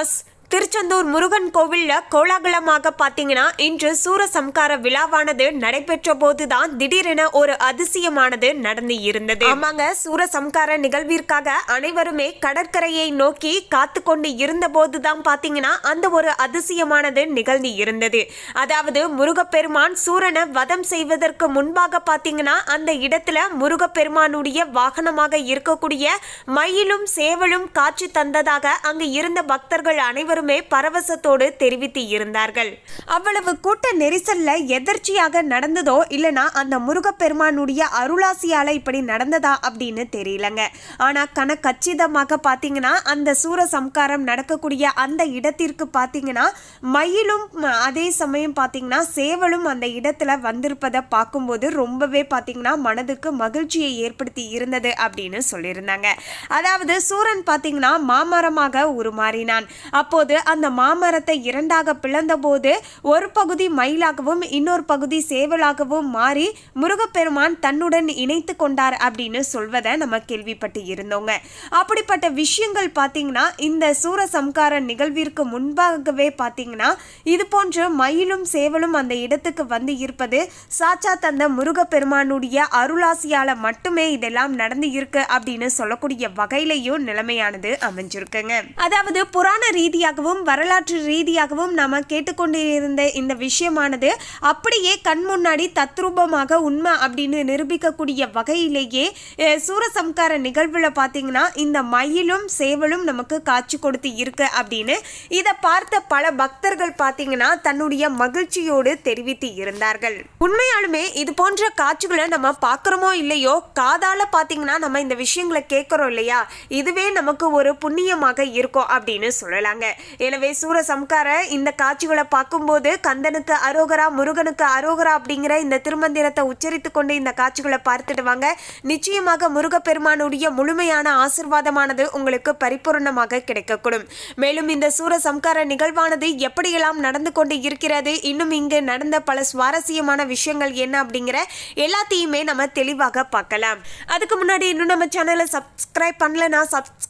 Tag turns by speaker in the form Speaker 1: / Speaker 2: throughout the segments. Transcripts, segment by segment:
Speaker 1: us Tiruchendur Murugan கோவிலில் கோலாகலமாக பார்த்தீங்கன்னா இன்று சூரசம்கார விழாவானது நடைபெற்ற போதுதான் திடீரென ஒரு அதிசயமானது நடந்து இருந்தது. ஆமாங்க சூரசம்கார நிகழ்விற்காக அனைவருமே கடற்கரையை நோக்கி காத்து கொண்டு இருந்த போதுதான் பார்த்தீங்கன்னா அந்த ஒரு அதிசயமானது நிகழ்ந்து இருந்தது. அதாவது முருகப்பெருமான் சூரனை வதம் செய்வதற்கு முன்பாக பார்த்தீங்கன்னா அந்த இடத்துல முருகப்பெருமானுடைய வாகனமாக இருக்கக்கூடிய மயிலும் சேவலும் காட்சி தந்ததாக அங்கு இருந்த பக்தர்கள் அனைவரும் பரவசத்தோடு தெரிவித்து இருந்தார்கள். அவ்வளவு கூட்ட நெரிசல்ல எதர்ச்சியாக நடந்ததோ இல்லனா அந்த முருகப்பெருமானுடைய அருளாசியால இப்படி நடந்ததா அப்படின்னு தெரியலங்க. ஆனா கன கச்சிதமாக பாத்தீங்கன்னா அந்த சூரசம்காரம் நடக்கக்கூடிய அந்த இடத்திற்கு பாத்தீங்கன்னா மயிலும் அதே சமயம் பாத்தீங்கன்னா சேவலும் அந்த இடத்துல வந்திருப்பதை பார்க்கும்போது ரொம்பவே பாத்தீங்கன்னா மனதுக்கு மகிழ்ச்சியை ஏற்படுத்தி இருந்தது அப்படின்னு சொல்லியிருந்தாங்க. அதாவது சூரன் பாத்தீங்கன்னா மாமரமாக உருமாறினான். அப்போது அந்த மாமரத்தை இரண்டாக பிளந்தபோது ஒரு பகுதி மயிலாகவும் இன்னொரு பகுதி சேவலாகவும் மாறி முருகப்பெருமான் தன்னுடன் இணைத்து கொண்டார் அப்படின்னு சொல்வதை நம்ம கேள்விப்பட்டு இருந்தோங்க. அப்படிப்பட்ட விஷயங்கள் பார்த்தீங்கன்னா இந்த சூரசம்கார நிகழ்விற்கு முன்பாகவே பார்த்தீங்கன்னா இது போன்று மயிலும் சேவலும் அந்த இடத்துக்கு வந்து இருப்பது சாச்சா தந்த முருகப்பெருமானுடைய அருளாசியால் மட்டுமே இதெல்லாம் நடந்து இருக்கு அப்படின்னு சொல்லக்கூடிய வகையிலையும் நிலைமையானது அமைஞ்சிருக்குங்க. அதாவது புராண ரீதியாக ரீதியாகவும் வரலாற்று ரீதியாகவும் நாம் கேட்டுக்கொண்டு இருந்த இந்த விஷயமானது அப்படியே கண் முன்னாடி தத்ரூபமாக உண்மை அப்படின்னு நிரூபிக்கக்கூடிய வகையிலேயே சூரசம்கார நிகழ்வுல பார்த்தீங்கன்னா இந்த மயிலும் சேவலும் நமக்கு காட்சி கொடுத்து இருக்கு அப்படின்னு. இதை பார்த்த பல பக்தர்கள் பார்த்தீங்கன்னா தன்னுடைய மகிழ்ச்சியோடு தெரிவித்து இருந்தார்கள். உண்மையாலுமே இது போன்ற காட்சிகளை நம்ம பார்க்குறோமோ இல்லையோ காதால் பார்த்தீங்கன்னா நம்ம இந்த விஷயங்களை கேட்குறோம் இல்லையா? இதுவே நமக்கு ஒரு புண்ணியமாக இருக்கும் அப்படின்னு சொல்லலாங்க. எனவே சூரசம்கார இந்த காட்சிகளை பார்க்கும்போது கந்தனுக்கு அரோகரா முருகனுக்கு அரோகரா அப்படிங்கிற இந்த திருமந்திரத்தை உச்சரித்து கொண்டு இந்த காட்சிகளை பார்த்துட்டு வாங்க. நிச்சயமாக முருகப்பெருமானுடைய முழுமையான ஆசிர்வாதமானது உங்களுக்கு பரிபூர்ணமாக கிடைக்கக்கூடும். மேலும் இந்த சூரசம்கார நிகழ்வானது எப்படியெல்லாம் நடந்து கொண்டு இருக்கிறது இன்னும் இங்கு நடந்த பல சுவாரஸ்யமான விஷயங்கள் என்ன அப்படிங்கிற எல்லாத்தையுமே நம்ம தெளிவாக பார்க்கலாம். அதுக்கு முன்னாடி இன்னும் நம்ம சேனலை சப்ஸ்கிரைப் சப்ஸ்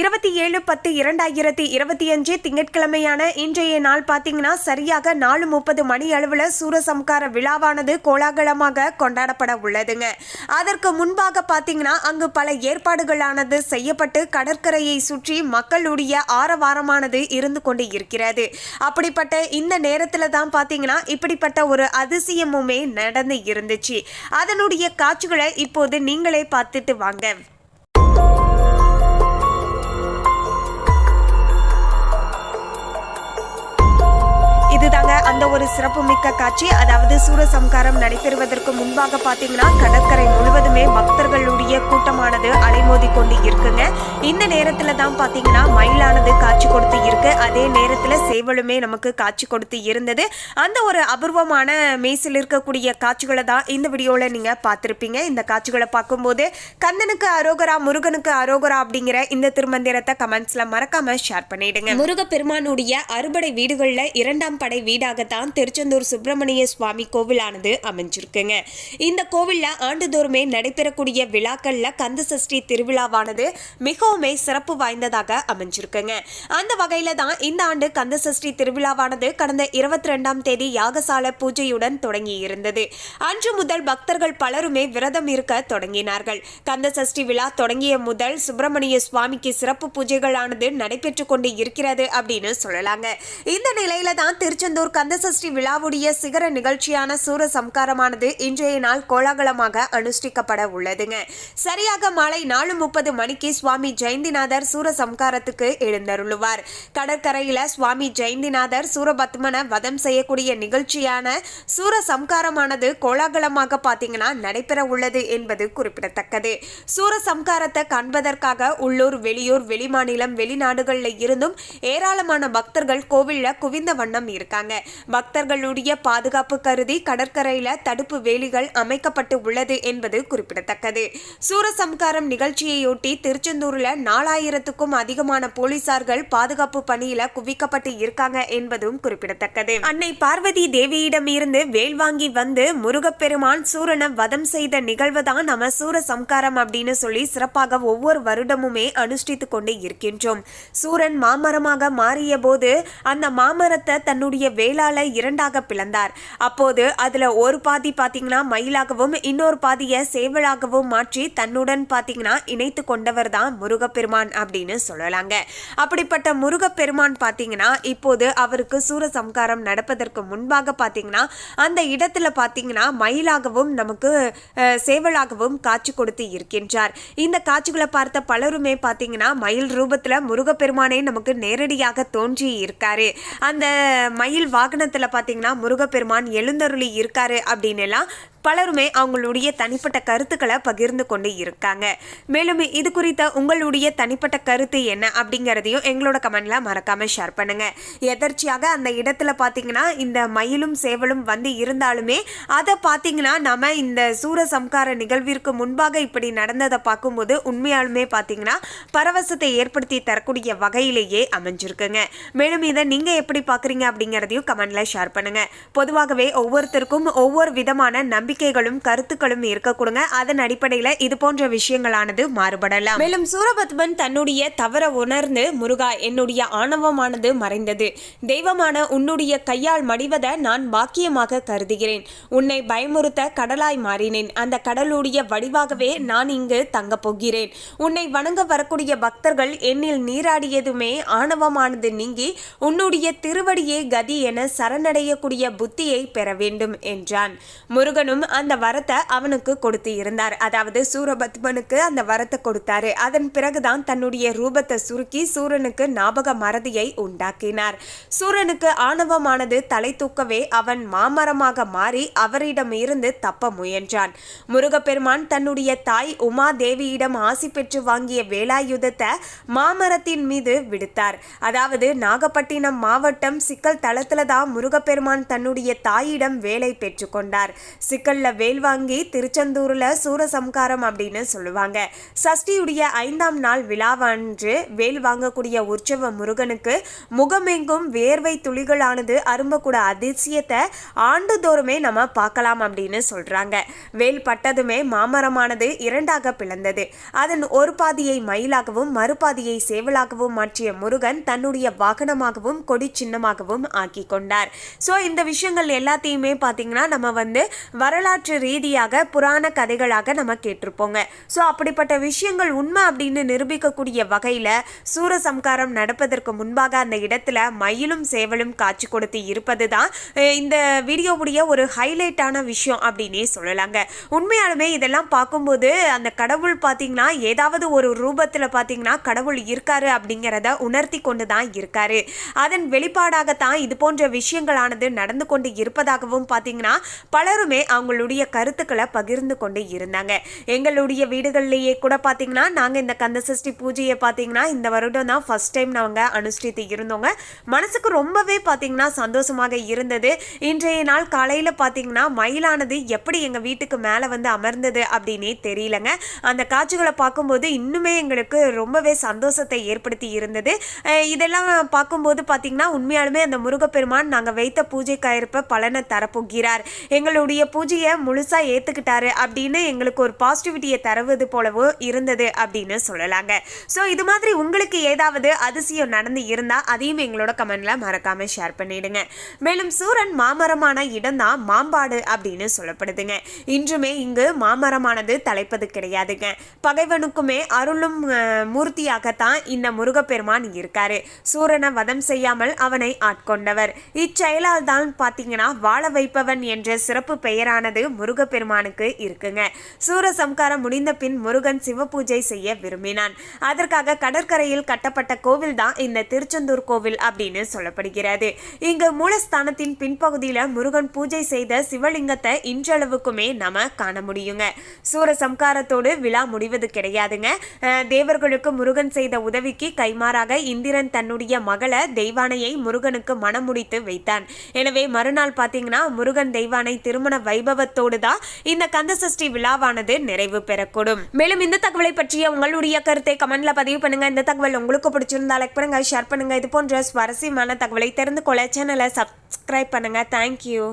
Speaker 1: இருபத்தி ஏழு பத்து இரண்டாயிரத்தி இருபத்தி அஞ்சு திங்கட்கிழமையான இன்றைய நாள் பார்த்தீங்கன்னா சரியாக நாலு முப்பது மணி அளவில் சூரசம்கார விழாவானது கோலாகலமாக கொண்டாடப்பட உள்ளதுங்க. அதற்கு முன்பாக பார்த்தீங்கன்னா அங்கு பல ஏற்பாடுகளானது செய்யப்பட்டு கடற்கரையை சுற்றி மக்களுடைய ஆரவாரமானது இருந்து கொண்டு இருக்கிறது. அப்படிப்பட்ட இந்த நேரத்தில் தான் பார்த்தீங்கன்னா இப்படிப்பட்ட ஒரு அதிசயமுமே நடந்து இருந்துச்சு. அதனுடைய காட்சிகளை இப்போது நீங்களே பார்த்துட்டு வாங்க. இதுதாங்க அந்த ஒரு சிறப்புமிக்க காட்சி. அதாவது சூரசம்காரம் நடைபெறுவதற்கு முன்பாக பார்த்தீங்கன்னா கடற்கரை முழுவதுமே பக்தர்களுடைய கூட்டமானது அலைமோதி கொண்டு இருக்குங்க. இந்த நேரத்துல தான் பார்த்தீங்கன்னா மயிலானது காட்சி கொடுத்து இருக்கு. அதே நேரத்துல சேவலுமே நமக்கு காட்சி கொடுத்து இருந்தது. அந்த ஒரு அபூர்வமான மேசில் இருக்கக்கூடிய காட்சிகளை தான் இந்த வீடியோவில் நீங்க பார்த்துருப்பீங்க. இந்த காட்சிகளை பார்க்கும்போது கந்தனுக்கு அரோகரா முருகனுக்கு அரோகரா அப்படிங்கிற இந்த திருமந்திரத்தை கமெண்ட்ஸ்ல மறக்காம ஷேர் பண்ணிடுங்க. முருகப்பெருமானுடைய அறுபடை வீடுகளில் இரண்டாம் படை வீடாகத்தான் திருச்செந்தூர் சுப்பிரமணிய சுவாமி கோவிலானது அமைஞ்சிருக்குங்க. இந்த கோவிலில் ஆண்டுதோறுமே நடைபெறக்கூடிய விழாக்களில் கந்த சஷ்டி திருவிழாவானது மிகவுமே சிறப்பு வாய்ந்ததாக அமைஞ்சிருக்குங்க. அந்த வகையில் தான் இந்த ஆண்டு கந்த சஷ்டி திருவிழாவானது கடந்த இருபத்தி ரெண்டாம் தேதி யாகசால பூஜையுடன் தொடங்கி இருந்தது அன்று முதல் பக்தர்கள் பலருமே விரதம் இருக்க தொடங்கினார்கள். கந்த சஷ்டி விழா தொடங்கிய முதல் சுப்பிரமணிய சுவாமிக்கு சிறப்பு பூஜைகளானது நடைபெற்று கொண்டு இருக்கிறது அப்படின்னு சொல்லலாங்க. இந்த நிலையில தான் திருச்சி திருச்செந்தூர் கந்தசஷ்டி விழாவுடைய சிகர நிகழ்ச்சியான சூர சம்காரமானது இன்றைய நாள் கோலாகலமாக அனுஷ்டிக்கப்பட உள்ளதுங்க. சரியாக மாலை நாலு முப்பது மணிக்கு சுவாமி ஜெயந்திநாதர் சூர சம்காரத்துக்கு எழுந்தருளுவார். கடற்கரையில சுவாமி ஜெயந்திநாதர் சூரபத்மனை வதம் செய்யக்கூடிய நிகழ்ச்சியான சூர சம்காரமானது கோலாகலமாக பார்த்தீங்கன்னா நடைபெற உள்ளது என்பது குறிப்பிடத்தக்கது. சூர சம்காரத்தை காண்பதற்காக உள்ளூர் வெளியூர் வெளிமாநிலம் வெளிநாடுகளில் இருந்தும் ஏராளமான பக்தர்கள் கோவிலில் குவிந்த வண்ணம் தெரிவித்தாங்க பக்தர்களுடைய பாதுகாப்பு கருதி கடற்கரையில தடுப்பு வேலிகள் அமைக்கப்பட்டு உள்ளது என்பது குறிப்பிடத்தக்கது. சூரசம்காரம் நிகழ்ச்சியையொட்டி திருச்செந்தூரில் நாலாயிரத்துக்கும் அதிகமான போலீசார்கள் பாதுகாப்பு பணியில குவிக்கப்பட்டு இருக்காங்க என்பதும் குறிப்பிடத்தக்கது. அன்னை பார்வதி தேவியிடம் இருந்து வேல் வாங்கி வந்து முருகப்பெருமான் சூரனை வதம் செய்த நிகழ்வு தான் நம்ம சூரசம்காரம் அப்படின்னு சொல்லி சிறப்பாக ஒவ்வொரு வருடமுமே அனுஷ்டித்து கொண்டு இருக்கின்றோம். சூரன் மாமரமாக மாறிய போது அந்த மாமரத்தை தன்னுடைய வேளால இரண்டாக பிளந்தார். அப்போது அதுல ஒரு பாதி பாத்தீங்கன்னா மயிலாகவும் இன்னொரு பாதியை சேவலாகவும் மாற்றி தன்னுடன் பாத்தீங்கன்னா இணைத்து கொண்டவர் தான் முருகப்பெருமான் அப்படின்னு சொல்லலாங்க. அப்படிப்பட்ட முருகப்பெருமான் பாத்தீங்கன்னா இப்போது அவருக்கு சூரசம்காரம் நடப்பதற்கு முன்பாக பாத்தீங்கன்னா அந்த இடத்துல பாத்தீங்கன்னா மயிலாகவும் நமக்கு சேவலாகவும் காட்சி கொடுத்து இருக்கின்றார். இந்த காட்சிகளை பார்த்த பலருமே பாத்தீங்கன்னா மயில் ரூபத்துல முருகப்பெருமானே நமக்கு நேரடியாக தோன்றி இருக்காரு. அந்த மயில் வாகனத்துல பாத்தீங்கன்னா முருகப்பெருமான் எழுந்தருளி இருக்காரு அப்படின்னு எல்லாம் பலருமே அவங்களுடைய தனிப்பட்ட கருத்துக்களை பகிர்ந்து கொண்டு இருக்காங்க. மேலும் இது குறித்த உங்களுடைய தனிப்பட்ட கருத்து என்ன அப்படிங்கிறதையும் எங்களோட கமெண்ட்ல மறக்காம ஷேர் பண்ணுங்க. எதர்ச்சியாக அந்த இடத்துல பார்த்தீங்கன்னா இந்த மயிலும் சேவலும் வந்து இருந்தாலுமே அதை பார்த்தீங்கன்னா நம்ம இந்த சூரசம்கார நிகழ்விற்கு முன்பாக இப்படி நடந்ததை பார்க்கும்போது உண்மையாலுமே பார்த்தீங்கன்னா பரவசத்தை ஏற்படுத்தி தரக்கூடிய வகையிலேயே அமைஞ்சிருக்குங்க. மேலும் இதை நீங்கள் எப்படி பார்க்குறீங்க அப்படிங்கிறதையும் கமெண்ட்ல ஷேர் பண்ணுங்க. பொதுவாகவே ஒவ்வொருத்தருக்கும் ஒவ்வொரு விதமான நம்பிக்கைகளும் கருத்துக்களும் இருக்க கொடுங்க அதன் அடிப்படையில இது போன்ற விஷயங்களானது மாறுபடலாம். மேலும் சூரபத்மன் தன்னுடைய தவற உணர்ந்து முருகா என்னுடைய ஆணவமானது மறைந்தது. தெய்வமான உன்னுடைய கையால் மடிவதை நான் பாக்கியமாக கருதுகிறேன். உன்னை பயமுறுத்த கடலாய் மாறினேன். அந்த கடலுடைய வடிவாகவே நான் இங்கு தங்கப் போகிறேன். உன்னை வணங்க வரக்கூடிய பக்தர்கள் என்னில் நீராடியதுமே ஆணவமானது நீங்கி உன்னுடைய திருவடியே கதி என சரணடையக்கூடிய புத்தியை பெற வேண்டும் என்றான். முருகனும் அந்த வரத்தை அவனுக்கு கொடுத்து இருந்தார். அதாவது சூரபத்மனுக்கு அந்த வரத்தை கொடுத்தாரு. அதன் பிறகுதான் தன்னுடைய ரூபத்தை சுருக்கி சூரனுக்கு ஞாபக மறதியை உண்டாக்கினார். சூரனுக்கு ஆணவமானது தலை தூக்கவே அவன் மாமரமாக மாறி அவரிடம் இருந்து தப்ப முயன்றான். முருகப்பெருமான் தன்னுடைய தாய் உமா தேவியிடம் ஆசி பெற்று வாங்கிய வேலாயுதத்தை மாமரத்தின் மீது விடுத்தார். அதாவது நாகப்பட்டினம் மாவட்டம் சிக்கல் தளத்துல தான் முருகப்பெருமான் தன்னுடைய தாயிடம் வேலை பெற்றுக்கொண்டார் சிக்கல் சிக்கல்ல வேல் வாங்கி திருச்செந்தூர்ல சூரசம்காரம் அப்படின்னு சொல்லுவாங்க. சஷ்டியுடைய ஐந்தாம் நாள் விழாவன்று வேல் வாங்கக்கூடிய உற்சவ முருகனுக்கு முகமெங்கும் வேர்வை துளிகளானது அரும்பக்கூட அதிசயத்தை ஆண்டுதோறுமே நம்ம பார்க்கலாம் அப்படின்னு சொல்றாங்க. வேல் பட்டதுமே மாமரமானது இரண்டாக பிளந்தது. அதன் ஒரு பாதியை மயிலாகவும் மறுபாதியை சேவலாகவும் மாற்றிய முருகன் தன்னுடைய வாகனமாகவும் கொடி சின்னமாகவும் ஆக்கி கொண்டார். ஸோ இந்த விஷயங்கள் எல்லாத்தையுமே பார்த்தீங்கன்னா நம்ம வந்து வரலாற்று ரீதியாக புராண கதைகளாக நம்ம கேட்டிருப்போங்க. ஸோ அப்படிப்பட்ட விஷயங்கள் உண்மை அப்படின்னு நிரூபிக்கக்கூடிய வகையில் சூரசம்காரம் நடப்பதற்கு முன்பாக அந்த இடத்துல மயிலும் சேவலும் காட்சி கொடுத்து இருப்பது தான் இந்த வீடியோவுடைய ஒரு ஹைலைட்டான விஷயம் அப்படின்னே சொல்லலாங்க. உண்மையாலுமே இதெல்லாம் பார்க்கும்போது அந்த கடவுள் பார்த்தீங்கன்னா ஏதாவது ஒரு ரூபத்தில் பார்த்தீங்கன்னா கடவுள் இருக்காரு அப்படிங்கிறத உணர்த்தி கொண்டு தான் இருக்காரு. அதன் வெளிப்பாடாகத்தான் இது போன்ற விஷயங்களானது நடந்து கொண்டு இருப்பதாகவும் பார்த்தீங்கன்னா பலருமே அவங்க அவங்களுடைய கருத்துக்களை பகிர்ந்து கொண்டு இருந்தாங்க. எங்களுடைய வீடுகள்லேயே கூட பார்த்தீங்கன்னா நாங்கள் இந்த கந்த சஷ்டி பூஜையை பார்த்தீங்கன்னா இந்த வருடம் தான் ஃபர்ஸ்ட் டைம் நாங்கள் அனுஷ்டித்து இருந்தோங்க. மனசுக்கு ரொம்பவே பார்த்தீங்கன்னா சந்தோஷமாக இருந்தது. இன்றைய நாள் காலையில் பார்த்தீங்கன்னா மயிலானது எப்படி எங்கள் வீட்டுக்கு மேலே வந்து அமர்ந்தது அப்படின்னே தெரியலங்க. அந்த காட்சிகளை பார்க்கும்போது இன்னுமே எங்களுக்கு ரொம்பவே சந்தோஷத்தை ஏற்படுத்தி இருந்தது. இதெல்லாம் பார்க்கும்போது பார்த்தீங்கன்னா உண்மையாலுமே அந்த முருகப்பெருமான் நாங்கள் வைத்த பூஜை கயிறுப்ப பலனை தரப்போகிறார். எங்களுடைய பூஜை பூஜையை முழுசாக ஏற்றுக்கிட்டாரு அப்படின்னு எங்களுக்கு ஒரு பாசிட்டிவிட்டியை தருவது போலவும் இருந்தது அப்படின்னு சொல்லலாங்க. ஸோ இது மாதிரி உங்களுக்கு ஏதாவது அதிசயம் நடந்து இருந்தால் அதையும் எங்களோட கமெண்ட்ல மறக்காம ஷேர் பண்ணிடுங்க. மேலும் சூரன் மாமரமான இடம்தான் மாம்பாடு அப்படின்னு சொல்லப்படுதுங்க. இன்றுமே இங்கு மாமரமானது தலைப்பது கிடையாதுங்க. பகைவனுக்குமே அருளும் மூர்த்தியாகத்தான் இந்த முருகப்பெருமான் இருக்காரு. சூரனை வதம் செய்யாமல் அவனை ஆட்கொண்டவர். இச்செயலால் தான் பார்த்தீங்கன்னா வாழ வைப்பவன் என்ற சிறப்பு பெயரான ஆனது முருகப்பெருமானுக்கு இருக்குங்க. சூரசம்காரம் முடிந்த பின் முருகன் சிவபூஜை செய்ய விரும்பினான். அதற்காக கடற்கரையில் கட்டப்பட்ட கோவில் தான் இந்த திருச்செந்தூர் கோவில் அப்படின்னு சொல்லப்படுகிறது. இங்கு மூலஸ்தானத்தின் பின்பகுதியில் முருகன் பூஜை செய்த சிவலிங்கத்தை இன்றளவுக்குமே நம்ம காண முடியுங்க. சூரசம்காரத்தோடு விழா முடிவது கிடையாதுங்க. தேவர்களுக்கு முருகன் செய்த உதவிக்கு கைமாறாக இந்திரன் தன்னுடைய மகளை தெய்வானையை முருகனுக்கு மணமுடித்து வைத்தான். எனவே மறுநாள் பார்த்தீங்கன்னா முருகன் தெய்வானை திருமண சம்பவத்தோடு தான் இந்த கந்தசஷ்டி விழாவானது நிறைவு பெறக்கூடும். மேலும் இந்த தகவலை பற்றிய உங்களுடைய கருத்தை கமெண்ட்ல பதிவு பண்ணுங்க. இந்த தகவல் உங்களுக்கு பிடிச்சிருந்தா லைக் பண்ணுங்க ஷேர் பண்ணுங்க. இது போன்ற சுவாரஸ்யமான தகவலை தெரிந்து கொள்ள சேனலை சப்ஸ்கிரைப் பண்ணுங்க. தேங்க்யூ